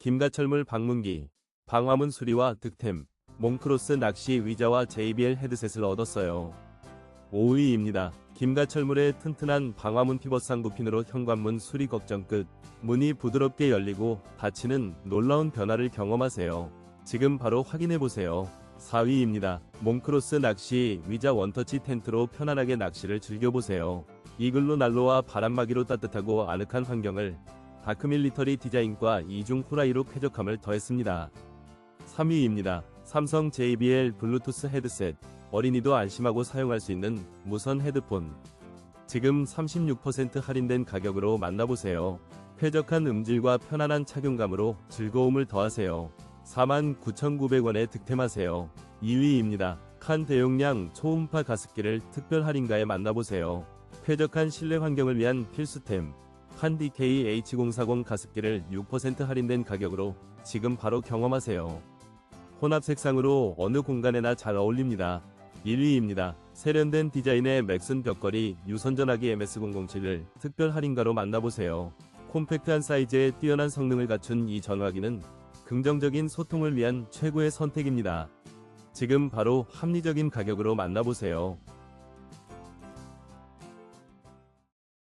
김가철물 방문기, 방화문 수리와 득템, 몽크로스 낚시 의자와 JBL 헤드셋을 얻었어요. 5위입니다. 김가철물의 튼튼한 방화문 피벗상 부핀으로 현관문 수리 걱정 끝. 문이 부드럽게 열리고 닫히는 놀라운 변화를 경험하세요. 지금 바로 확인해보세요. 4위입니다. 몽크로스 낚시 의자 원터치 텐트로 편안하게 낚시를 즐겨보세요. 이글루 난로와 바람막이로 따뜻하고 아늑한 환경을 다크밀리터리 디자인과 이중 후라이로 쾌적함을 더했습니다. 3위입니다. 삼성 JBL 블루투스 헤드셋. 어린이도 안심하고 사용할 수 있는 무선 헤드폰. 지금 36% 할인된 가격으로 만나보세요. 쾌적한 음질과 편안한 착용감으로 즐거움을 더하세요. 49,900원에 득템하세요. 2위입니다. 칸 대용량 초음파 가습기를 특별 할인가에 만나보세요. 쾌적한 실내 환경을 위한 필수템. 칸 DK H040 가습기를 6% 할인된 가격으로 지금 바로 경험하세요. 혼합 색상으로 어느 공간에나 잘 어울립니다. 1위입니다. 세련된 디자인의 맥슨 벽걸이 유선전화기 MS007을 특별 할인가로 만나보세요. 콤팩트한 사이즈에 뛰어난 성능을 갖춘 이 전화기는 긍정적인 소통을 위한 최고의 선택입니다. 지금 바로 합리적인 가격으로 만나보세요.